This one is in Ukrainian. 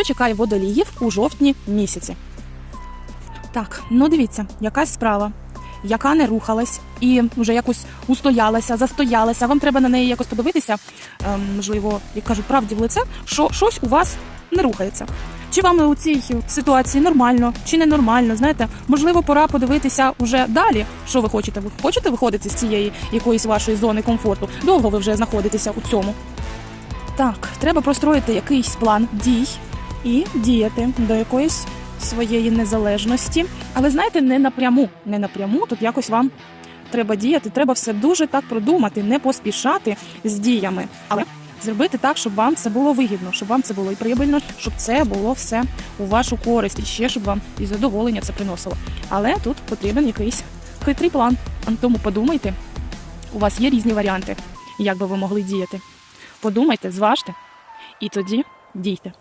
що чекає водоліїв у жовтні місяці. Так, ну дивіться, якась справа, яка не рухалась і вже якось устоялася, застоялася. Вам треба на неї якось подивитися, ем, можливо, як кажуть, правді в лице, що щось у вас не рухається. Чи вам у цій ситуації нормально, чи не нормально? Знаєте, можливо, пора подивитися уже далі, що ви хочете. Ви хочете виходити з цієї якоїсь вашої зони комфорту? Довго ви вже знаходитеся у цьому. Так, треба простроїти якийсь план дій і діяти до якоїсь своєї незалежності. Але знаєте, не напряму, не напряму. Тут якось вам треба діяти. Треба все дуже так продумати, не поспішати з діями, але зробити так, щоб вам це було вигідно, щоб вам це було і прибильно, щоб це було все у вашу користь, і ще щоб вам і задоволення це приносило. Але тут потрібен якийсь хитрий план. Тому подумайте, у вас є різні варіанти, як би ви могли діяти. Подумайте, зважте, і тоді дійте.